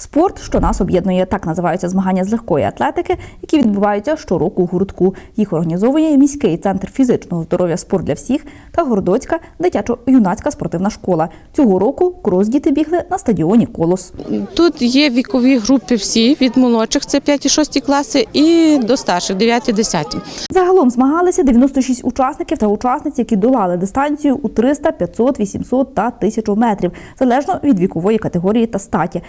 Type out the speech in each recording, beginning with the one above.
Спорт, що нас об'єднує, так називаються змагання з легкої атлетики, які відбуваються щороку у гуртку. Їх організовує міський центр фізичного здоров'я спорт для всіх та Городоцька дитячо-юнацька спортивна школа. Цього року крос діти бігли на стадіоні Колос. Тут є вікові групи всі від молодших, це 5-6 класи, і до старших 9-10. Загалом змагалися 96 учасників та учасниць, які долали дистанцію у 300, 500, 800 та 1000 метрів, залежно від вікової категорії та статі.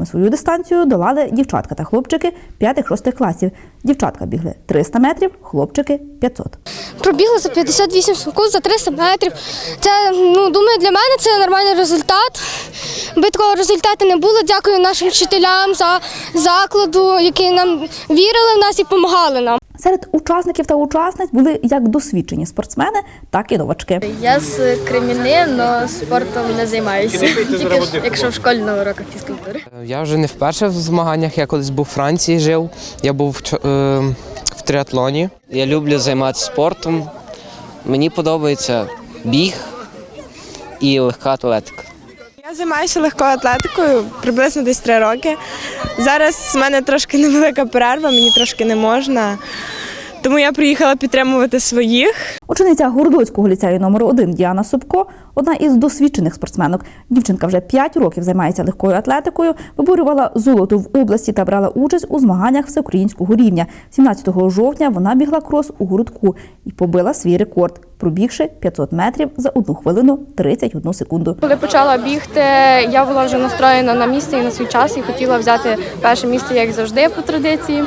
Першими свою дистанцію долали дівчатка та хлопчики 5-6 класів. Дівчатка бігли 300 метрів, хлопчики 500. Пробігла за 58 секунд за 300 метрів. Це ну думаю, для мене це нормальний результат. Би такого результату не було. Дякую нашим вчителям за закладу, які нам вірили в нас і допомагали нам. Серед учасників та учасниць були як досвідчені спортсмени, так і новачки. Я з Креміни, але спортом не займаюся. Тільки ж, якщо в школі на уроках фізкультури. Я вже не вперше в змаганнях. Я колись був у Франції жив. Я був в, е, в триатлоні. Я люблю займатися спортом. Мені подобається біг і легка атлетика. Я займаюся легкою атлетикою приблизно десь три роки. Зараз в мене трошки невелика перерва, мені трошки не можна. Тому я приїхала підтримувати своїх. Учениця Городоцького ліцею номер 1 Діана Собко одна із досвідчених спортсменок. Дівчинка вже 5 років займається легкою атлетикою, виборювала золото в області та брала участь у змаганнях всеукраїнського рівня. 17 жовтня вона бігла крос у городку і побила свій рекорд, пробігши 500 метрів за 1 хвилину 31 секунду. Коли почала бігти, я була вже настроєна на місце і на свій час і хотіла взяти перше місце, як завжди, по традиції.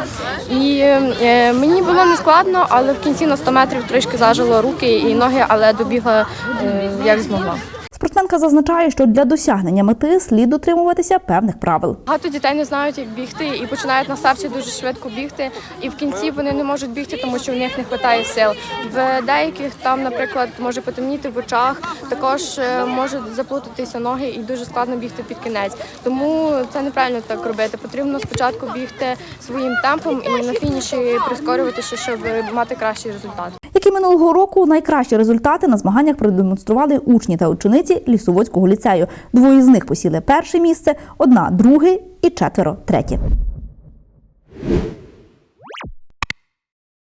І е, мені було не складно, але в кінці на 100 метрів трішки зажило руки і ноги, але добігла е, як змогла. Спортсменка зазначає, що для досягнення мети слід дотримуватися певних правил. Багато дітей не знають, як бігти, і починають на старті дуже швидко бігти. І в кінці вони не можуть бігти, тому що в них не вистачає сил. В деяких там, наприклад, може потемніти в очах, також е, можуть заплутатися ноги і дуже складно бігти під кінець. Тому це неправильно так робити. Потрібно спочатку бігти своїм темпом і на фініші прискорюватися, щоб мати кращий результат. Як і минулого року, найкращі результати на змаганнях продемонстрували учні та учениці Лісоводського ліцею. Двоє з них посіли перше місце, одна друге і четверо третє.